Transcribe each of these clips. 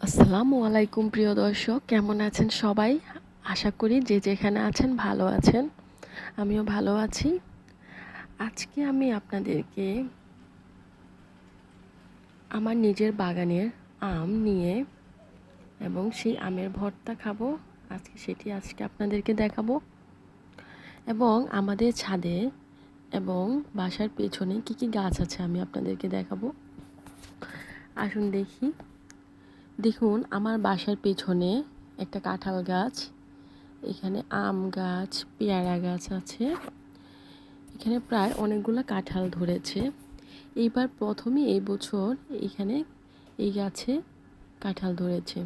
আসসালামু আলাইকুম, প্রিয় দর্শক। কেমন আছেন সবাই? আশা করি যে যেখানে আছেন ভালো আছেন। আমিও ভালো আছি। আজকে আমি আপনাদেরকে আমার নিজের বাগানের আম নিয়ে এবং সেই আমের ভর্তা খাব। আজকে সেটি আজকে আপনাদেরকে দেখাবো। এবং আমাদের ছাদে এবং বাসার পেছনে কি কি গাছ আছে আমি আপনাদেরকে দেখাবো। আসুন দেখি। দেখুন, আমার বাসার পেছনে একটা কাঁঠাল গাছ, এখানে আম গাছ, পেয়ারা গাছ আছে। এখানে প্রায় অনেকগুলো কাঁঠাল ধরেছে। এইবার প্রথমে এই বছর এখানে এই গাছে কাঁঠাল ধরেছে।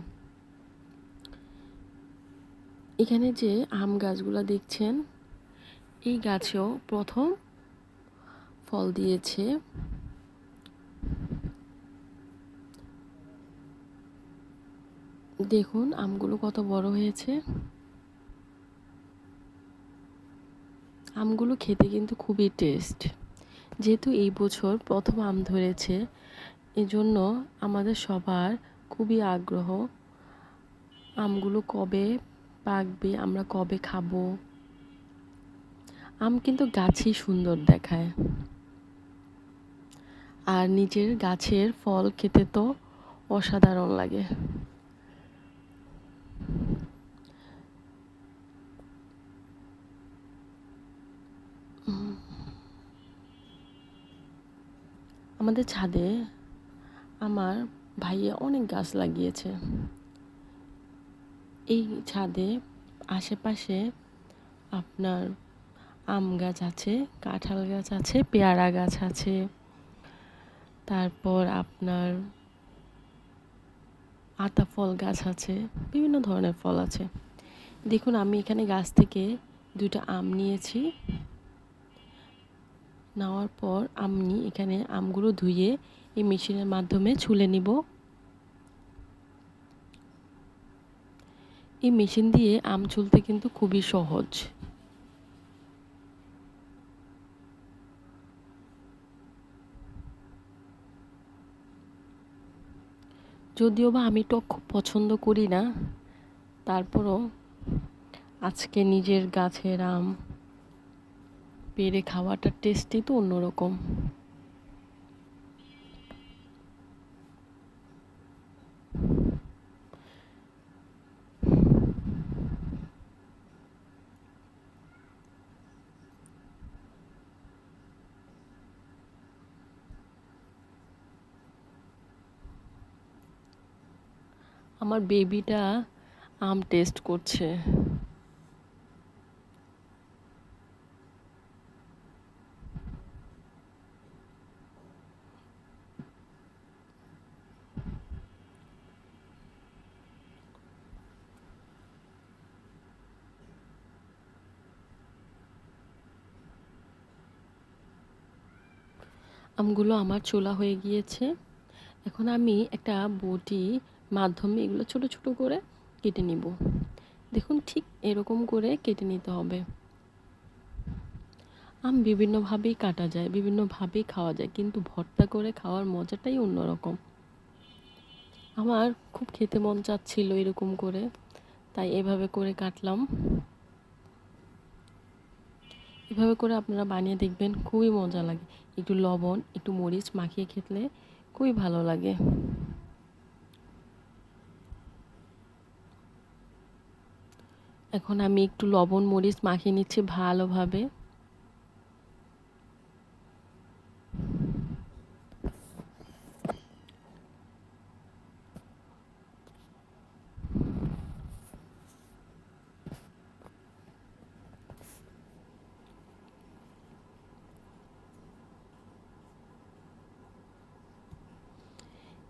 এখানে যে আম গাছগুলো দেখছেন, এই গাছেও প্রথম ফল দিয়েছে। দেখুন, আমগুলো কত বড় হয়েছে। আমগুলো খেতে কিন্তু খুবই টেস্ট যেহেতু এই বছর প্রথম আম ধরেছে, এজন্য আমাদের সবার খুবই আগ্রহ আমগুলো কবে পাকবে, আমরা কবে খাব। আম কিন্তু গাছই সুন্দর দেখায়। আর নিজের গাছের ফল খেতে তো অসাধারণ লাগে। আমাদের ছাদে আমার ভাইয়া অনেক গাছ লাগিয়েছে। এই ছাদে আশেপাশে আপনার আম গাছ আছে, কাঁঠাল গাছ আছে, পেয়ারা গাছ আছে। তারপর আপনার আতা ফল গাছ আছে, বিভিন্ন ধরনের ফল আছে। দেখুন, আমি এখানে গাছ থেকে দুটো আম নিয়েছি। নেওয়ার পর আমি এখানে আমগুলো ধুয়ে এই মেশিনের মাধ্যমে ছুলে নিব। এই মেশিন দিয়ে আম ছুলতে কিন্তু খুবই সহজ। যদিও বা আমি টক খুব পছন্দ করি না, তারপরও আজকে নিজের গাছের আম পেরে খাওয়াটার টেস্টই তো অন্যরকম। আমার বেবিটা আম টেস্ট করছে। আমগুলো আমার চোলা হয়ে গিয়েছে। এখন আমি একটা বটি মাধ্যমে এগুলো ছোট ছোট করে কেটে নিব। দেখুন ঠিক এরকম করে কেটে নিতে হবে। আম বিভিন্নভাবেই কাটা যায়, বিভিন্নভাবেই খাওয়া যায়, কিন্তু ভর্তা করে খাওয়ার মজাটাই অন্যরকম। আমার খুব খেতে মন চাচ্ছিল এরকম করে, তাই এভাবে করে কাটলাম। এভাবে করে আপনারা বানিয়ে দেখবেন, খুবই মজা লাগে। একটু লবণ, একটু মরিচ মাখিয়ে খেতলে খুবই ভালো লাগে। এখন আমি একটু লবণ, মরিচ মাখিয়ে নিচ্ছি ভালোভাবে।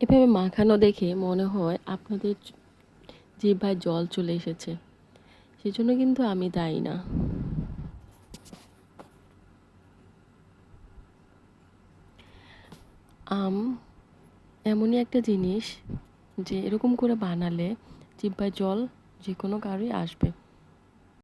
এভাবে মাখানো দেখে মনে হয় আপনাদের জিহ্বায় জল চলে এসেছে। সেজন্য কিন্তু আমি দায়ী না। আম এমনই একটা জিনিস যে এরকম করে বানালে জিহ্বায় জল যে কোনো কারোই আসবে।